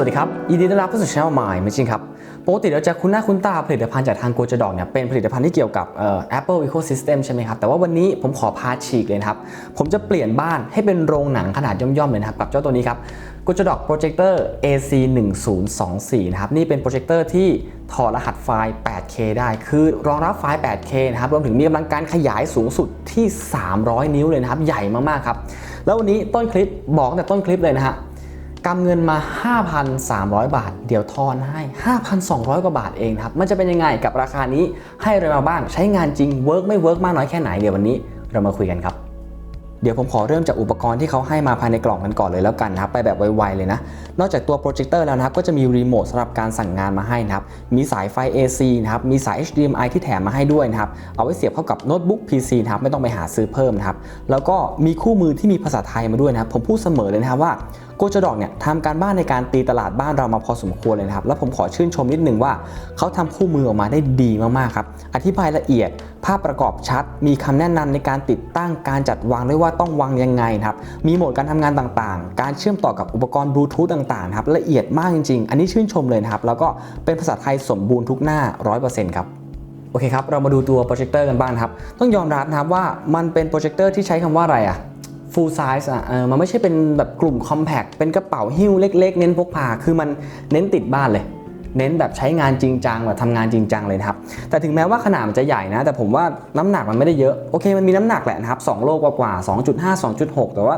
สวัสดีครับยินดีต้อนรับเข้าสู่ช่องมายไม่จริงครับปกติเราจะคุ้นหน้าคุ้นตาผลิตภัณฑ์จากทางโกจดอกเนี่ยเป็นผลิตภัณฑ์ที่เกี่ยวกับเอ่อ Apple Ecosystem ใช่ไหมครับ แต่ว่าวันนี้ผมขอพาฉีกเลยครับ ผมจะเปลี่ยนบ้านให้เป็นโรงหนังขนาดย่อมๆเลยนะครับ กับเจ้าตัวนี้ครับโกจดอกโปรเจคเตอร์ AC 1024นะครับนี่เป็นโปรเจคเตอร์ที่ถอดรหัสไฟล์ 8K ได้ คือรองรับไฟล์ 8K นะครับรวมถึงมีกำลังการขยายสูงสุดที่ 300 นิ้วเลยนะครับใหญ่มากๆครับแล้ววันนี้ต้นคลิปบอกแต่ต้นคลิปเลยนะฮะ กำเงินมา 5,300 บาท เดี๋ยวทอนให้ 5,200 กว่าบาทเองครับ มันจะเป็นยังไงกับราคานี้ให้อะไรมาบ้าง ใช้งานจริงเวิร์กไม่เวิร์กมากน้อยแค่ไหนเดี๋ยววันนี้เรามาคุยกันครับ เดี๋ยวผมขอเริ่มจากอุปกรณ์ที่เขาให้มาภายในกล่องกันก่อนเลยแล้วกันนะครับ ไปแบบไวๆเลยนะ นอกจากตัวโปรเจคเตอร์แล้วนะครับ ก็จะมีรีโมทสำหรับการสั่งงานมาให้นะครับ มีสายไฟ AC นะครับ มีสาย HDMI ที่แถมมาให้ด้วยนะครับ เอาไว้เสียบเข้ากับโน้ตบุ๊ก PC นะครับ ไม่ต้องไปหาซื้อเพิ่มนะครับ แล้วก็มีคู่มือที่มีภาษาไทยมาด้วยนะครับ ผมพูดเสมอเลยนะครับว่า โกจดอกเนี่ยทำการบ้านในการตีตลาดบ้านเรามาพอสมควรเลยนะครับ แล้วผมขอชื่นชมนิดนึงว่า เขาทำคู่มือออกมาได้ดีมากๆครับ อธิบายละเอียด ภาพประกอบชัด มีคำแนะนำในการติดตั้งการจัดวางด้วยว่าต้องวางยังไงครับ มีโหมดการทำงานต่างๆ การเชื่อมต่อกับอุปกรณ์บลูทูธต่างๆครับละเอียดมากจริงๆ อันนี้ชื่นชมเลยนะครับ แล้วก็เป็นภาษาไทยสมบูรณ์ทุกหน้า 100%ครับโอเคครับ เรามาดูตัวโปรเจคเตอร์กันบ้างครับ ต้องยอมรับนะครับว่ามันเป็นโปรเจคเตอร์ที่ใช้คำว่าอะไรอะ full size อะเออมันไม่ใช่เป็นแบบกลุ่ม compact เป็นกระเป๋าหิ้วเล็ก ๆ เน้นพกพา คือมันเน้นติดบ้านเลย เน้นแบบใช้งานจริงจังแบบทำงานจริงจังเลยนะครับ แต่ถึงแม้ว่าขนาดมันจะใหญ่นะ แต่ผมว่าน้ำหนักมันไม่ได้เยอะ โอเค มันมีน้ำหนักแหละนะครับ2โลกว่าๆ2.5 2.6 แต่ว่า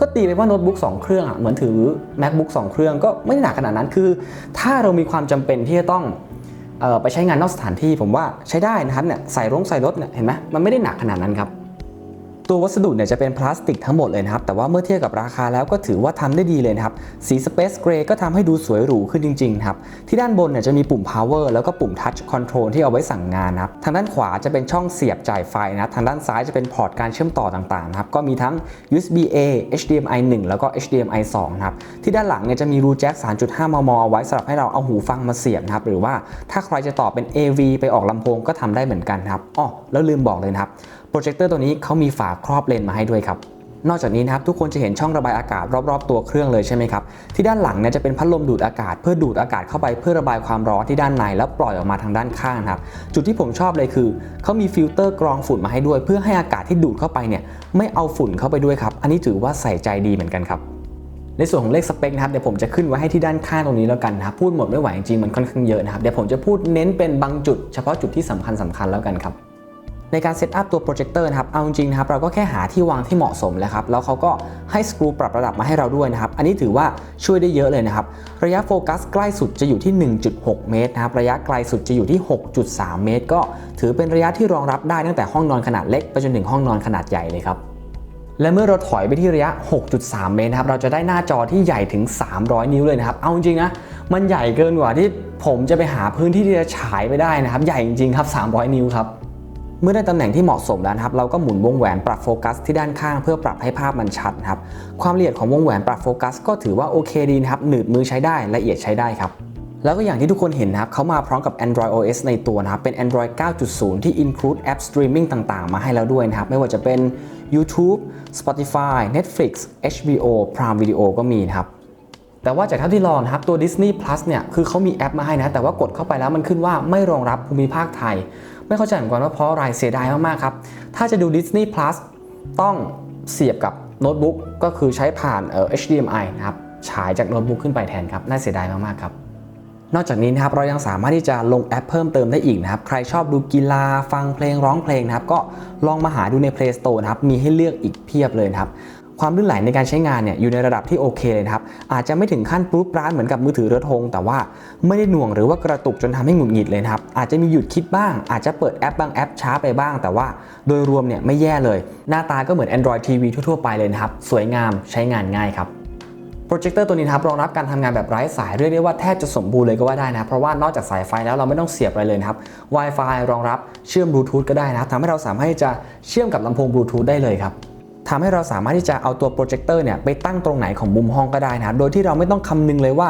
ก็ตีไปว่าโน้ตบุ๊ก2เครื่องอะเหมือนถือ macbook 2 เครื่องก็ไม่ได้หนักขนาดนั้นคือ ถ้าเรามีความจำเป็นที่จะต้องไปใช้งานนอกสถานที่ผมว่าใช้ได้นะครับเนี่ยใส่รงใส่รถเนี่ยเห็นไหมมันไม่ได้หนักขนาดนั้นครับ ตัววัสดุเนี่ยจะเป็นพลาสติกทั้งหมดเลยนะครับ แต่ว่าเมื่อเทียบกับราคาแล้วก็ถือว่าทำได้ดีเลยนะครับ สี Space Gray ก็ทำให้ดูสวยหรูขึ้นจริงๆครับ ที่ด้านบนเนี่ยจะมีปุ่ม power แล้วก็ปุ่ม touch control ที่เอาไว้สั่งงานนะครับ ทางด้านขวาจะเป็นช่องเสียบจ่ายไฟนะ ทางด้านซ้ายจะเป็นพอร์ตการเชื่อมต่อต่างๆนะครับ ก็มีทั้ง USB A HDMI 1 แล้วก็ HDMI 2นะครับ ที่ด้านหลังเนี่ยจะมีรูแจ็ค 3.5 มม เอาไว้สำหรับให้เราเอาหูฟังมาเสียบนะครับ หรือว่าถ้าใครจะต่อเป็น AV ไปออกลำโพงก็ทำได้เหมือนกันครับอ๋อแล้วลืมบอกเลยนะครับ โปรเจคเตอร์ตัวนี้เขามีฝาครอบเลนมาให้ด้วยครับนอกจากนี้นะครับทุกคนจะเห็นช่องระบายอากาศรอบๆ ตัวเครื่องเลยใช่ไหมครับที่ด้านหลังเนี่ยจะเป็นพัดลมดูดอากาศ เพื่อดูดอากาศเข้าไปเพื่อระบายความร้อนที่ด้านในแล้วปล่อยออกมาทางด้านข้างครับจุดที่ผมชอบเลยคือเขามีฟิลเตอร์กรองฝุ่นมาให้ด้วย เพื่อให้อากาศที่ดูดเข้าไปเนี่ยไม่เอาฝุ่นเข้าไปด้วยครับอันนี้ถือว่าใส่ใจดีเหมือนกันครับในส่วนของเลขสเปคนะครับเดี๋ยวผมจะขึ้นไว้ให้ที่ด้านข้างตรงนี้แล้วกันนะครับพูดหมดไม่ไหวจริงๆมันค่อนข้างเยอะนะครับเดี๋ยวผมจะพูดเน้นเป็นบางจุด เฉพาะจุดที่สำคัญสคัญแล้วกันครับ ในการเซตอัพตัวโปรเจคเตอร์นะครับ เอาจริงนะครับเราก็แค่หาที่วางที่เหมาะสมแล้วครับ แล้วเขาก็ให้สกรูปรับระดับมาให้เราด้วยนะครับ อันนี้ถือว่าช่วยได้เยอะเลยนะครับ ระยะโฟกัสใกล้สุดจะอยู่ที่ 1.6 เมตรนะครับ ระยะไกลสุดจะอยู่ที่ 6.3 เมตร ก็ถือเป็นระยะที่รองรับได้ตั้งแต่ห้องนอนขนาดเล็กไปจนถึงห้องนอนขนาดใหญ่เลยครับและเมื่อเราถอยไปที่ระยะ 6.3 เมตรนะครับ เราจะได้หน้าจอที่ใหญ่ถึง 300 นิ้วเลยนะครับ เอาจริงนะ มันใหญ่เกินกว่าที่ผมจะไปหาพื้นที่ที่จะฉายไปได้นะครับ ใหญ่จริงๆครับ 300 นิ้วครับ เมื่อได้ตำแหน่งที่เหมาะสมแล้วนะครับเราก็หมุนวงแหวนปรับโฟกัสที่ด้านข้างเพื่อปรับให้ภาพมันชัดครับความละเอียดของวงแหวนปรับโฟกัสก็ถือว่าโอเคดีนะครับหนืดมือใช้ได้ละเอียดใช้ได้ครับแล้วก็อย่างที่ทุกคนเห็นนะครับเขามาพร้อมกับ Android OS ในตัวนะครับเป็น Android 9.0 ที่ include app streaming ต่างๆ มาให้แล้วด้วยนะครับไม่ว่าจะเป็น YouTube Spotify Netflix HBO Prime Video ก็มีนะครับแต่ว่าจากเท่าที่ลองครับตัว Disney Plus เนี่ยคือเขามีแอปมาให้นะ แต่ว่ากดเข้าไปแล้วมันขึ้นว่าไม่รองรับภูมิภาคไทย ไม่เข้าใจเหมือนกันว่าเพราะอะไรเสียดายมากๆครับ ถ้าจะดู Disney Plus ต้องเสียบกับโน้ตบุ๊กก็คือใช้ผ่านเอ่อ HDMI นะครับฉายจากโน้ตบุ๊กขึ้นไปแทนครับ น่าเสียดายมากๆครับ นอกจากนี้นะครับเรายังสามารถที่จะลงแอปเพิ่มเติมได้อีกนะครับ ใครชอบดูกีฬาฟังเพลงร้องเพลงนะครับ ก็ลองมาหาดูใน Play Store นะครับ มีให้เลือกอีกเพียบเลยครับ ความลื่นไหลในการใช้งานเนี่ยอยู่ในระดับที่โอเคเลยครับ อาจจะไม่ถึงขั้นปรุ๊ดปร้านเหมือนกับมือถือเรือธงแต่ว่าไม่ได้หน่วงหรือว่ากระตุกจนทำให้หงุดหงิดเลยครับอาจจะมีหยุดคิดบ้าง อาจจะเปิดแอปบางแอปช้าไปบ้าง แต่ว่าโดยรวมเนี่ยไม่แย่เลย หน้าตาก็เหมือน Android TV ทั่วๆไปเลยนะครับสวยงามใช้งานง่ายครับโปรเจคเตอร์ตัวนี้ครับรองรับการทำงานแบบไร้สายเรียกได้ว่าแทบจะสมบูรณ์เลยก็ว่าได้นะ เพราะว่านอกจากสายไฟแล้วเราไม่ต้องเสียบอะไรเลยครับ Wi-Fi รองรับเชื่อมบลูทูธก็ได้นะทำให้เราสามารถจะเชื่อมกับลำโพงบลูทูธได้เลยครับ ทำให้เราสามารถที่จะเอาตัวโปรเจคเตอร์เนี่ยไปตั้งตรงไหนของมุมห้องก็ได้นะครับ โดยที่เราไม่ต้องคำนึงเลยว่า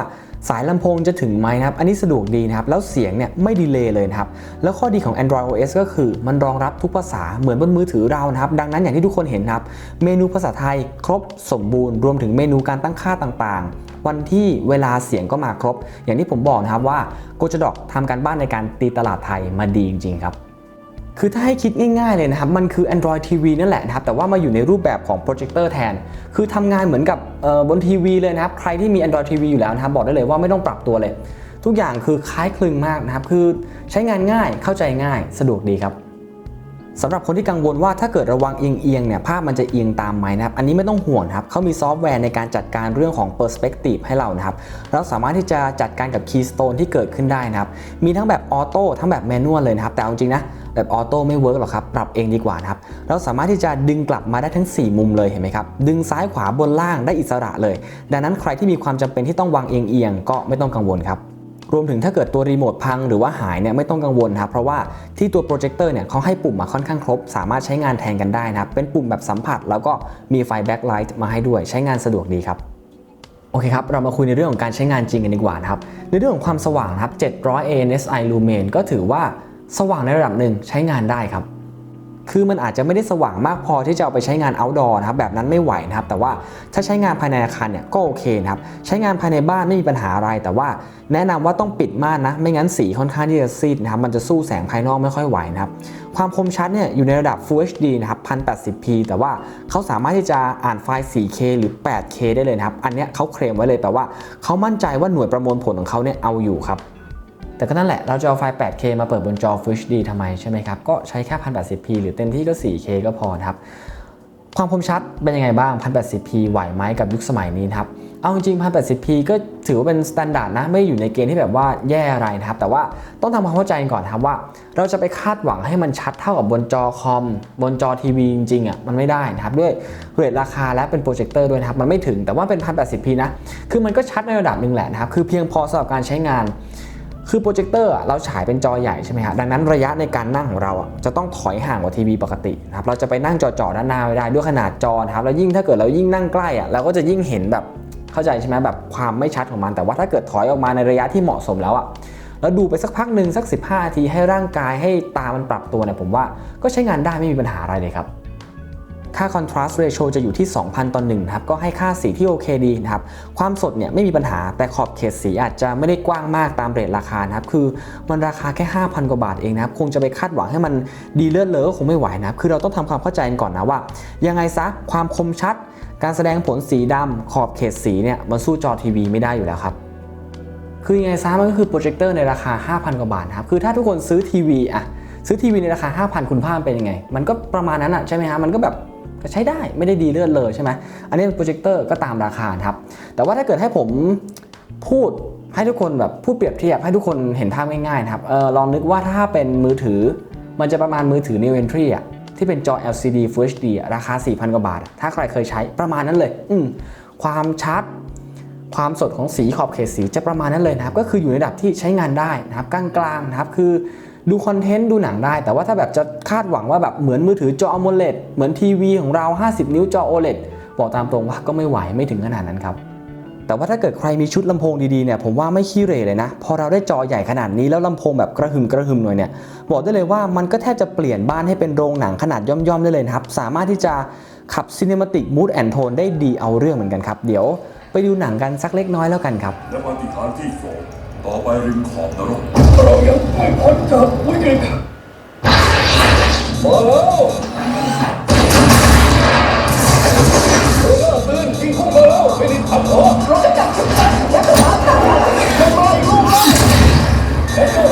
สายลำโพงจะถึงไหมนะครับ อันนี้สะดวกดีนะครับ แล้วเสียงเนี่ยไม่ดีเลย์เลยนะครับ แล้วข้อดีของ Android OS ก็คือมันรองรับทุกภาษาเหมือนบนมือถือเรานะครับ ดังนั้นอย่างที่ทุกคนเห็นครับ เมนูภาษาไทยครบสมบูรณ์ รวมถึงเมนูการตั้งค่าต่างๆ วันที่เวลาเสียงก็มาครบ อย่างที่ผมบอกนะครับว่าโกจดอกทำการบ้านในการตีตลาดไทยมาดีจริงๆครับ คือถ้าให้คิดง่ายๆเลยนะครับ มันคือ Android TV นั่นแหละนะครับ แต่ว่ามาอยู่ในรูปแบบของโปรเจคเตอร์แทน คือทำงานเหมือนกับบนทีวีเลยนะครับ ใครที่มี Android TV อยู่แล้วนะครับ บอกได้เลยว่าไม่ต้องปรับตัวเลย ทุกอย่างคือคล้ายคลึงมากนะครับ คือใช้งานง่ายเข้าใจง่ายสะดวกดีครับ สำหรับคนที่กังวลว่าถ้าเกิดระวังเอียงๆเนี่ยภาพมันจะเอียงตามไหมนะครับ อันนี้ไม่ต้องห่วงครับเขามีซอฟต์แวร์ในการจัดการเรื่องของ Perspective ให้เรานะครับ เราสามารถที่จะจัดการกับ Keystone ที่เกิดขึ้นได้นะครับ มีทั้งแบบออโต้ทั้งแบบแมนนวลเลยนะครับ แต่เอาจริงนะแบบออโต้ไม่เวิร์กหรอกครับ ปรับเองดีกว่านะครับ เราสามารถที่จะดึงกลับมาได้ทั้ง 4 มุมเลยเห็นไหมครับ ดึงซ้ายขวาบนล่างได้อิสระเลย ดังนั้นใครที่มีความจำเป็นที่ต้องวางเอียงๆก็ไม่ต้องกังวลครับ รวมถึงถ้าเกิดตัวรีโมทพังหรือว่าหายเนี่ยไม่ต้องกังวลครับเพราะว่าที่ตัวโปรเจคเตอร์เนี่ยเขาให้ปุ่มมาค่อนข้างครบ สามารถใช้งานแทนกันได้นะครับเป็นปุ่มแบบสัมผัส แล้วก็มีไฟแบ็คไลท์มาให้ด้วยใช้งานสะดวกดีครับโอเคครับ เรามาคุยในเรื่องของการใช้งานจริงกันดีกว่านะครับ ในเรื่องของความสว่างครับ 700 ANSI lumen ก็ถือว่าสว่างในระดับหนึ่งใช้งานได้ครับ คือมันอาจจะไม่ได้สว่างมากพอที่จะเอาไปใช้งาน outdoor นะครับแบบนั้นไม่ไหวนะครับแต่ว่าถ้าใช้งานภายในอาคารเนี่ยก็โอเคนะครับใช้งานภายในบ้านไม่มีปัญหาอะไร แต่ว่าแนะนำว่าต้องปิดม่านนะไม่งั้นสีค่อนข้างที่จะซีดนะครับมันจะสู้แสงภายนอกไม่ค่อยไหวนะครับความคมชัดเนี่ยอยู่ในระดับ Full HD นะครับ 1080p แต่ว่าเขาสามารถที่จะอ่านไฟล์ 4K หรือ 8K ได้เลยนะครับ อันเนี้ยเขาเคลมไว้เลยแปลว่าเขามั่นใจว่าหน่วยประมวลผลของเขาเนี่ยเอาอยู่ครับ แต่ก็นั่นแหละเราจะเอาไฟล์ 8K มาเปิดบนจอ Full HD ทำไมใช่ไหมครับ ก็ใช้แค่ 1080p หรือเต็มที่ก็ 4K ก็พอครับ ความคมชัดเป็นยังไงบ้าง 1080p ไหวไหมกับยุคสมัยนี้ครับ เอาจริง 1080p ก็ถือว่าเป็นสแตนดาร์ดนะ ไม่ได้อยู่ในเกณฑ์ที่แบบว่าแย่อะไรนะครับ แต่ว่าต้องทำความเข้าใจก่อนครับว่า เราจะไปคาดหวังให้มันชัดเท่ากับบนจอคอม บนจอทีวีจริงๆอะมันไม่ได้นะครับ ด้วยเรทราคาและเป็นโปรเจคเตอร์ด้วยนะครับ มันไม่ถึงแต่ว่าเป็น 1080p นะ คือมันก็ชัดในระดับหนึ่งแหละนะครับ คือเพียงพอสำหรับการใช้งาน คือโปรเจคเตอร์เราฉายเป็นจอใหญ่ใช่ไหมฮะดังนั้นระยะในการนั่งของเราจะต้องถอยห่างกว่าทีวีปกตินะครับเราจะไปนั่งจอๆด้านหน้าไม่ได้ด้วยขนาดจอนะครับแล้วยิ่งถ้าเกิดเรายิ่งนั่งใกล้อะเราก็จะยิ่งเห็นแบบเข้าใจใช่ไหมแบบความไม่ชัดของมัน แต่ว่าถ้าเกิดถอยออกมาในระยะที่เหมาะสมแล้วอะแล้วดูไปสักพักหนึ่งสัก 15นาทีให้ร่างกายให้ตามันปรับตัวเนี่ยผมว่าก็ใช้งานได้ไม่มีปัญหาอะไรเลยครับ ค่า contrast ratio จะอยู่ที่ 2,000 ต่อ1นะครับ ก็ให้ค่าสีที่โอเคดีนะครับ ความสดเนี่ยไม่มีปัญหา แต่ขอบเขตสีอาจจะไม่ได้กว้างมากตามเรทราคานะครับ คือมันราคาแค่ 5,000 กว่าบาทเองนะครับ คงจะไปคาดหวังให้มันดีเลิศเลอก็คงไม่ไหวนะครับ คือเราต้องทำความเข้าใจกันก่อนนะว่า ยังไงซะความคมชัด การแสดงผลสีดำขอบเขตสีเนี่ยมันสู้จอทีวีไม่ได้อยู่แล้วครับคือยังไงซะมันก็คือโปรเจคเตอร์ในราคา 5,000 กว่าบาทครับ คือถ้าทุกคนซื้อทีวีอะซื้อทีวีในราคา 5,000 คุณภาพเป็นยังไง มันก็ประมาณนั้นอะใช่ไหมฮะ มันก็แบบ ก็ใช้ได้ไม่ได้ดีเลื่อนเลยใช่ไหมอันนี้โปรเจคเตอร์ก็ตามราคาครับ แต่ว่าถ้าเกิดให้ผมพูดให้ทุกคนแบบพูดเปรียบเทียบให้ทุกคนเห็นภาพง่ายๆนะครับเออลองนึกว่าถ้าเป็นมือถือ มันจะประมาณมือถือ New Entry อะที่เป็นจอ LCD Full HD ราคา 4,000 กว่าบาท ถ้าใครเคยใช้ประมาณนั้นเลย อืมความชัด ความสดของสีขอบเขตสีจะประมาณนั้นเลยนะครับ ก็คืออยู่ในระดับที่ใช้งานได้นะครับกลางๆนะครับ คือ ดูคอนเทนต์ดูหนังได้ แต่ว่าถ้าแบบจะคาดหวังว่าแบบเหมือนมือถือจอ AMOLED เหมือนทีวีของเรา 50 นิ้วจอ OLED บอกตามตรงว่าก็ไม่ไหวไม่ถึงขนาดนั้นครับแต่ว่าถ้าเกิดใครมีชุดลำโพงดีๆเนี่ยผมว่าไม่ขี้เหร่เลยนะ พอเราได้จอใหญ่ขนาดนี้แล้วลำโพงแบบกระหึ่มกระหึ่มหน่อยเนี่ยบอกได้เลยว่ามันก็แทบจะเปลี่ยนบ้านให้เป็นโรงหนังขนาดย่อมๆได้เลยครับ สามารถที่จะขับ Cinematic Mood and Tone ได้ดีเอาเรื่องเหมือนกันครับ เดี๋ยวไปดูหนังกันสักเล็กน้อยแล้วกันครับ และปฏิฐานที่สอง ต่อไปริมขอบนรกเรายังไม่พ้นจากวิกฤตมาแล้วเรือตื่นยิงเข้ามาแล้วไม่ได้ทำหรอเราจะจับชุดนั้นและจะมาจับจะมาอีกลูกแล้ว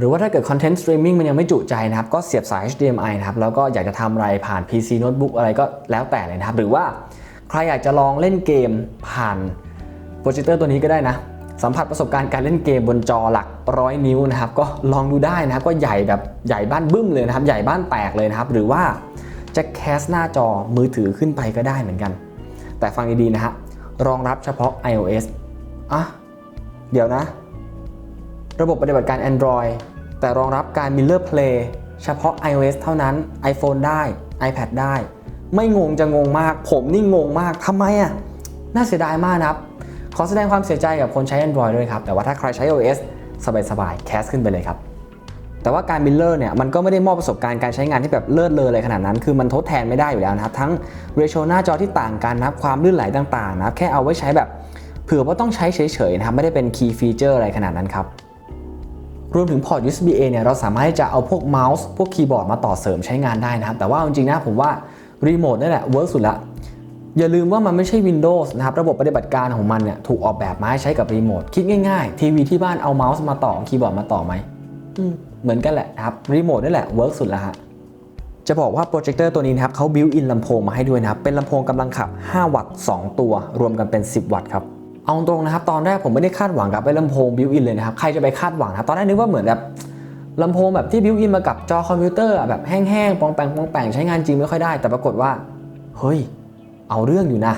หรือว่าถ้าเกิดคอนเทนต์สตรีมมิ่งมันยังไม่จุใจนะครับ ก็เสียบสาย HDMI นะครับ แล้วก็อยากจะทำอะไรผ่าน PC โน้ตบุ๊กอะไรก็แล้วแต่เลยนะครับ หรือว่าใครอยากจะลองเล่นเกมผ่านโปรเจคเตอร์ตัวนี้ก็ได้นะ สัมผัสประสบการณ์การเล่นเกมบนจอหลักร้อยนิ้วนะครับ ก็ลองดูได้นะครับ ก็ใหญ่แบบใหญ่บ้านบึ้มเลยนะครับ ใหญ่บ้านแตกเลยนะครับ หรือว่าจะแคสหน้าจอมือถือขึ้นไปก็ได้เหมือนกัน แต่ฟังดีๆนะฮะ รองรับเฉพาะ iOS อะ เดี๋ยวนะ ระบบปฏิบัติการ Android แต่รองรับการ Miller Play เฉพาะ iOS เท่านั้น iPhone ได้ iPad ได้ ไม่งงจะงงมาก ผมนี่งงมากทำไมอะ น่าเสียดายมากนะครับ ขอแสดงความเสียใจกับคนใช้ Android ด้วยครับ แต่ว่าถ้าใครใช้ iOS สบายๆแคสขึ้นไปเลยครับ แต่ว่าการมิลเลอร์เนี่ยมันก็ไม่ได้มอบประสบการณ์การใช้งานที่แบบเลิศเลอเลยขนาดนั้น คือมันทดแทนไม่ได้อยู่แล้วนะครับ ทั้งเรโชหน้าจอที่ต่างกันนะครับความลื่นไหลต่างๆนะครับแค่เอาไว้ใช้แบบเผื่อว่าต้องใช้เฉยๆนะครับไม่ได้เป็น key feature อะไรขนาดนั้นครับ รวมถึงพอร์ต USB A เนี่ยเราสามารถที่จะเอาพวกเมาส์พวกคีย์บอร์ดมาต่อเสริมใช้งานได้นะครับ แต่ว่าจริงๆนะผมว่ารีโมทนี่แหละเวิร์กสุดละอย่าลืมว่ามันไม่ใช่ Windows นะครับ ระบบปฏิบัติการของมันเนี่ยถูกออกแบบมาให้ใช้กับรีโมทคิดง่ายๆ ทีวีที่บ้านเอาเมาส์มาต่อคีย์บอร์ดมาต่อไหมเหมือนกันแหละครับรีโมทนี่แหละเวิร์กสุดล้วฮะจะบอกว่าโปรเจคเตอร์ตัวนี้นะครับเขาบิวอินลำโพงมาให้ด้วยนะครับเป็นลำโพงกำลังขับ 5 วัตต์ 2 ตัว รวมกันเป็น 10 วัตต์ครับ เอาตรงนะครับ ตอนแรกผมไม่ได้คาดหวังกับไอ้ลำโพงบิวอินเลยนะครับ ใครจะไปคาดหวังนะตอนแรกนึกว่าเหมือนแบบลำโพงแบบที่บิวอินมากับจอคอมพิวเตอร์แบบแห้งๆ ปองแปงปองแปงใช้งานจริงไม่ค่อยได้ แต่ปรากฏว่า เฮ้ย เอาเรื่องอยู่นะ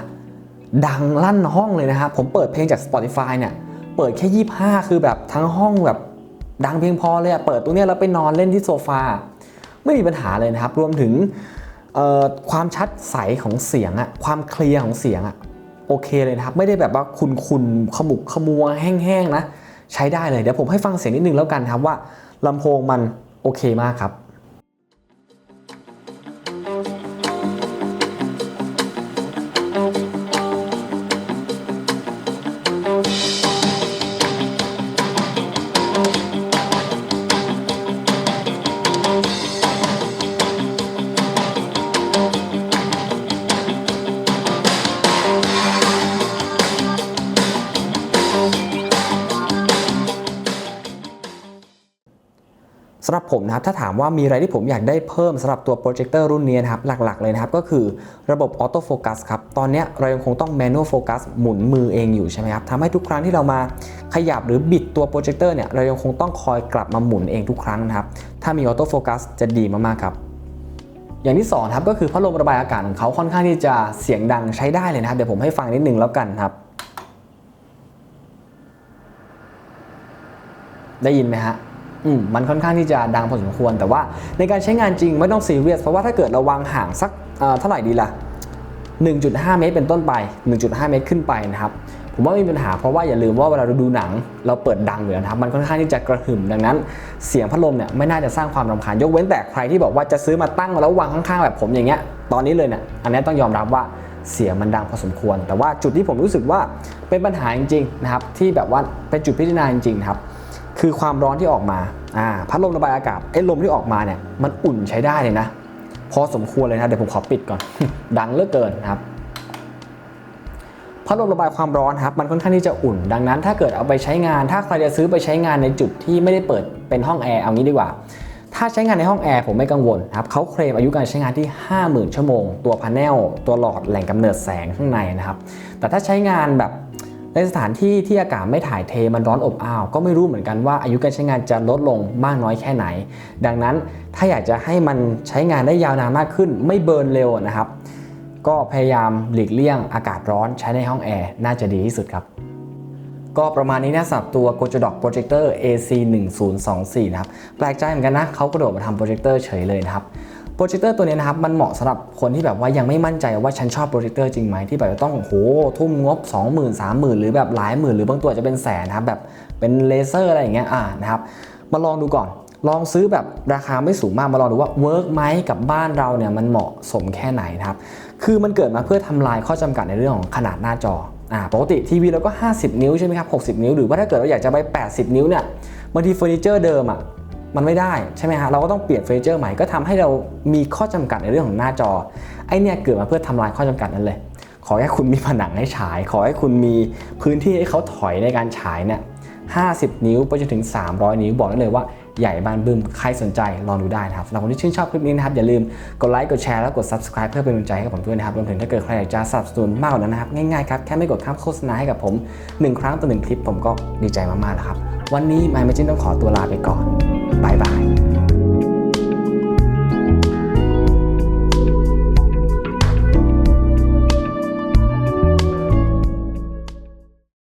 ดังลั่นห้องเลยนะครับ ผมเปิดเพลงจาก Spotify เนี่ย เปิดแค่ 25 คือแบบทั้งห้องแบบดังเพียงพอเลยอะเปิดตรงเนี้ยแล้วไปนอนเล่นที่โซฟา ไม่มีปัญหาเลยนะครับ รวมถึงความชัดใสของเสียงอะความเคลียร์ของเสียงอะ โอเคเลยนะครับ ไม่ได้แบบว่าคุณคุณขมุกขมัวแห้งๆนะ ใช้ได้เลย เดี๋ยวผมให้ฟังเสียงนิดนึงแล้วกันครับว่าลำโพงมันโอเคมากครับ สำหรับผมนะครับถ้าถามว่ามีอะไรที่ผมอยากได้เพิ่มสำหรับตัวโปรเจคเตอร์รุ่นนี้นะครับหลักๆเลยนะครับก็คือระบบออโต้โฟกัสครับตอนนี้เรายังคงต้อง manual focus หมุนมือเองอยู่ใช่ไหมครับทำให้ทุกครั้งที่เรามาขยับหรือบิดตัวโปรเจคเตอร์เนี่ยเรายังคงต้องคอยกลับมาหมุนเองทุกครั้งนะครับถ้ามีออโต้โฟกัสจะดีมากๆครับอย่างที่สองครับก็คือพัดลมระบายอากาศของเขาค่อนข้างที่จะเสียงดังใช้ได้เลยนะครับเดี๋ยวผมให้ฟังนิดนึงแล้วกันครับได้ยินไหมฮะ มมันค่อนข้างที่จะดังพอสมควร แต่ว่าในการใช้งานจริงไม่ต้องซีเรียส เพราะว่าถ้าเกิดเราวางห่างสักเท่าไหร่ดีล่ะ 1.5 เมตรเป็นต้นไป 1.5 เมตรขึ้นไปนะครับผมว่าไม่มีปัญหาเพราะว่าอย่าลืมว่าเวลาเราดูหนังเราเปิดดังอยู่นะครับมันค่อนข้างที่จะกระหึ่มดังนั้น เสียงพัดลมเนี่ยไม่น่าจะสร้างความรำคาญยกเว้นแต่ใครที่บอกว่าจะซื้อมาตั้งแล้ววางข้างๆแบบผมอย่างเงี้ยตอนนี้เลยเนี่ยอันนี้ต้องยอมรับว่าเสียงมันดังพอสมควร แต่ว่าจุดที่ผมรู้สึกว่าเป็นปัญหาจริงๆนะครับที่แบบว่าเป็นจุดพิจารณาจริงๆครับ คือความร้อนที่ออกมาอ่าพัดลมระบายอากาศไอ้ลมที่ออกมาเนี่ยมันอุ่นใช้ได้เลยนะ พอสมควรเลยนะเดี๋ยวผมขอปิดก่อน ดังเลือเกินนะครับพัดลมระบายความร้อนครับมันค่อนข้างที่จะอุ่น ดังนั้นถ้าเกิดเอาไปใช้งาน ถ้าใครจะซื้อไปใช้งานในจุดที่ไม่ได้เปิดเป็นห้องแอร์เอางี้ดีกว่า ถ้าใช้งานในห้องแอร์ผมไม่กังวลครับเขาเคลมอายุการใช้งานที่ 50,000 ชั่วโมง ตัวพาเนลตัวหลอดแหล่งกำเนิดแสงข้างในนะครับแต่ถ้าใช้งานแบบ ในสถานที่ที่อากาศไม่ถ่ายเทมันร้อนอบอ้าว ก็ไม่รู้เหมือนกันว่าอายุการใช้งานจะลดลงมากน้อยแค่ไหน ดังนั้นถ้าอยากจะให้มันใช้งานได้ยาวนานมากขึ้น ไม่เบิร์นเร็วนะครับ ก็พยายามหลีกเลี่ยงอากาศร้อนใช้ในห้องแอร์น่าจะดีที่สุดครับก็ประมาณนี้นะสำหรับตัว g o j o d o k Projector AC1024 นะครับ แปลกใจเหมือนกันนะเขากระโดดมาทำโปรเจคเตอร์เฉยเลยนะครับ โปรเจคเตอร์ตัวนี้นะครับมันเหมาะสำหรับคนที่แบบว่ายังไม่มั่นใจว่าฉันชอบโปรเจคเตอร์จริงไหมที่แบบต้องโหทุ่มงบ 20,000 30,000 หรือแบบหลายหมื่นหรือบางตัวจะเป็นแสนนะครับแบบเป็นเลเซอร์อะไรอย่างเงี้ยอ่านะครับมาลองดูก่อนลองซื้อแบบราคาไม่สูงมากมาลองดูว่าเวิร์กไหมกับบ้านเราเนี่ยมันเหมาะสมแค่ไหนนะครับ คือมันเกิดมาเพื่อทำลายข้อจำกัดในเรื่องของขนาดหน้าจออ่าปกติทีวีเราก็ 50 นิ้วใช่ไหมครับ 60 นิ้ว หรือว่าถ้าเกิดเราอยากจะไป 80 นิ้วเนี่ยบางทีเฟอร์นิเจอร์เดิมอะ มันไม่ได้ใช่ไหมฮะเราก็ต้องเปลี่ยนเฟอร์เจอร์ใหม่ก็ทำให้เรามีข้อจำกัดในเรื่องของหน้าจอไอเนี่ยเกิดมาเพื่อทำลายข้อจำกัดนั้นเลย ขอแค่คุณมีผนังให้ฉาย ขอให้คุณมีพื้นที่ให้เขาถอยในการฉายเนี่ย50 นิ้วไปจนถึง 300 นิ้วบอกได้เลยว่าใหญ่บานบึ้มใครสนใจลองดูได้ครับสำหรับคนที่ชื่นชอบคลิปนี้นะครับ อย่าลืมกดไลค์กดแชร์แล้วกด subscribe เพื่อเป็นกำลังใจให้กับผมด้วยนะครับรวมถึงถ้าเกิดใครอยากจะสับสนุนมากกว่านั้นนะครับ ง่ายๆครับ แค่ไม่กดข้ามโฆษณาให้กับผม 1 ครั้งต่อหนึ่งคลิปผมก็ดีใจมากๆแล้วครับ วันนี้ไ My Margin ต้องขอตัวลาไปก่อนบายบาย